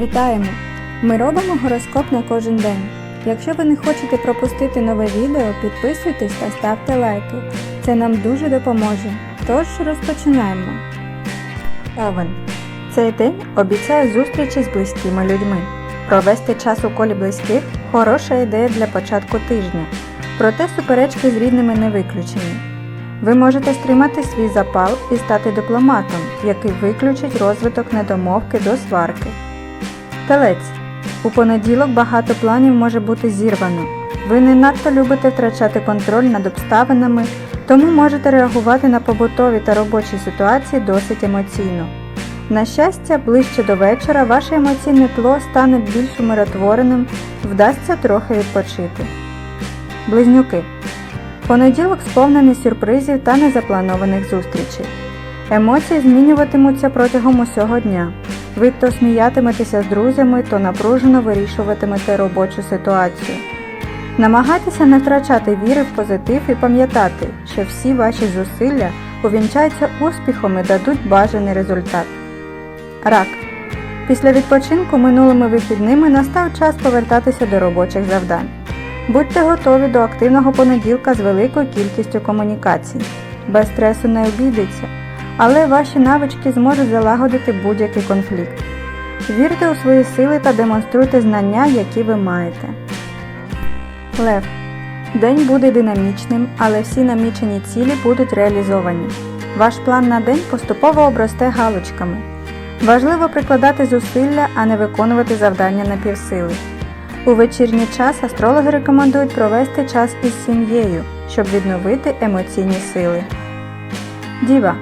Вітаємо! Ми робимо гороскоп на кожен день. Якщо ви не хочете пропустити нове відео, підписуйтесь та ставте лайки. Це нам дуже допоможе. Тож розпочинаємо. Овен. Цей день обіцяє зустрічі з близькими людьми. Провести час у колі близьких хороша ідея для початку тижня. Проте суперечки з рідними не виключені. Ви можете стримати свій запал і стати дипломатом, який виключить розвиток недомовки до сварки. Телець. У понеділок багато планів може бути зірвано. Ви не надто любите втрачати контроль над обставинами, тому можете реагувати на побутові та робочі ситуації досить емоційно. На щастя, ближче до вечора ваше емоційне тло стане більш умиротвореним, вдасться трохи відпочити. Близнюки. Понеділок сповнений сюрпризів та незапланованих зустрічей. Емоції змінюватимуться протягом усього дня. Ви то сміятиметеся з друзями, то напружено вирішуватимете робочу ситуацію. Намагайтеся не втрачати віри в позитив і пам'ятати, що всі ваші зусилля увінчаються успіхом і дадуть бажаний результат. Рак. Після відпочинку минулими вихідними настав час повертатися до робочих завдань. Будьте готові до активного понеділка з великою кількістю комунікацій. Без стресу не обійдеться, але ваші навички зможуть залагодити будь-який конфлікт. Вірте у свої сили та демонструйте знання, які ви маєте. Лев. День буде динамічним, але всі намічені цілі будуть реалізовані. Ваш план на день поступово обросте галочками. Важливо прикладати зусилля, а не виконувати завдання на півсили. У вечірній час астрологи рекомендують провести час із сім'єю, щоб відновити емоційні сили. Діва.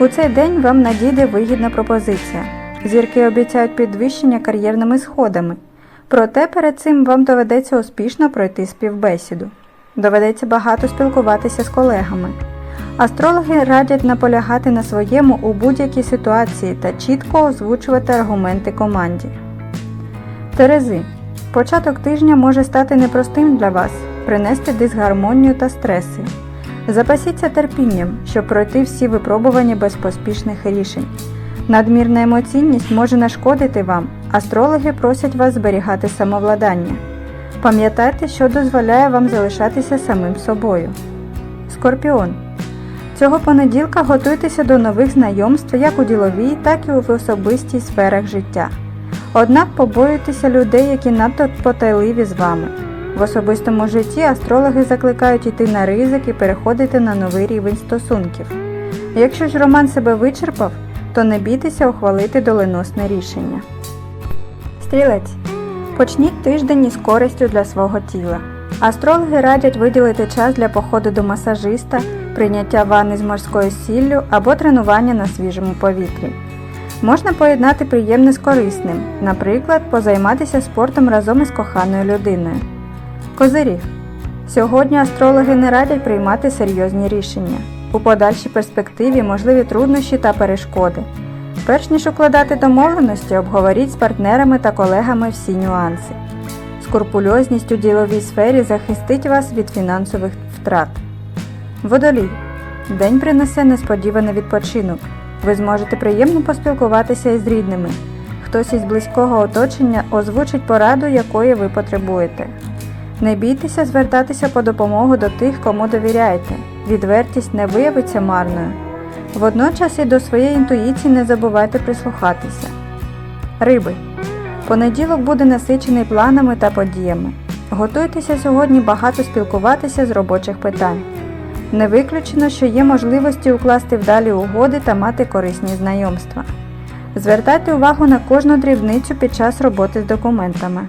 У цей день вам надійде вигідна пропозиція. Зірки обіцяють підвищення кар'єрними сходами. Проте перед цим вам доведеться успішно пройти співбесіду. Доведеться багато спілкуватися з колегами. Астрологи радять наполягати на своєму у будь-якій ситуації та чітко озвучувати аргументи команді. Терези. Початок тижня може стати непростим для вас, принести дисгармонію та стреси. Запасіться терпінням, щоб пройти всі випробування без поспішних рішень. Надмірна емоційність може нашкодити вам, астрологи просять вас зберігати самовладання. Пам'ятайте, що дозволяє вам залишатися самим собою. Скорпіон. Цього понеділка готуйтеся до нових знайомств як у діловій, так і у особистій сферах життя. Однак побоюйтеся людей, які надто потайливі з вами. В особистому житті астрологи закликають йти на ризик і переходити на новий рівень стосунків. Якщо ж роман себе вичерпав, то не бійтеся ухвалити доленосне рішення. Стрілець. Почніть тиждень із користю для свого тіла. Астрологи радять виділити час для походу до масажиста, прийняття ванни з морською сіллю або тренування на свіжому повітрі. Можна поєднати приємне з корисним, наприклад, позайматися спортом разом із коханою людиною. Козиріг. Сьогодні астрологи не радять приймати серйозні рішення. У подальшій перспективі можливі труднощі та перешкоди. Перш ніж укладати домовленості, обговоріть з партнерами та колегами всі нюанси. Скрупульозність у діловій сфері захистить вас від фінансових втрат. Водолій. День принесе несподіваний відпочинок. Ви зможете приємно поспілкуватися із рідними. Хтось із близького оточення озвучить пораду, якої ви потребуєте. Не бійтеся звертатися по допомогу до тих, кому довіряєте. Відвертість не виявиться марною. Водночас і до своєї інтуїції не забувайте прислухатися. Риби. Понеділок буде насичений планами та подіями. Готуйтеся сьогодні багато спілкуватися з робочих питань. Не виключено, що є можливості укласти вдалі угоди та мати корисні знайомства. Звертайте увагу на кожну дрібницю під час роботи з документами.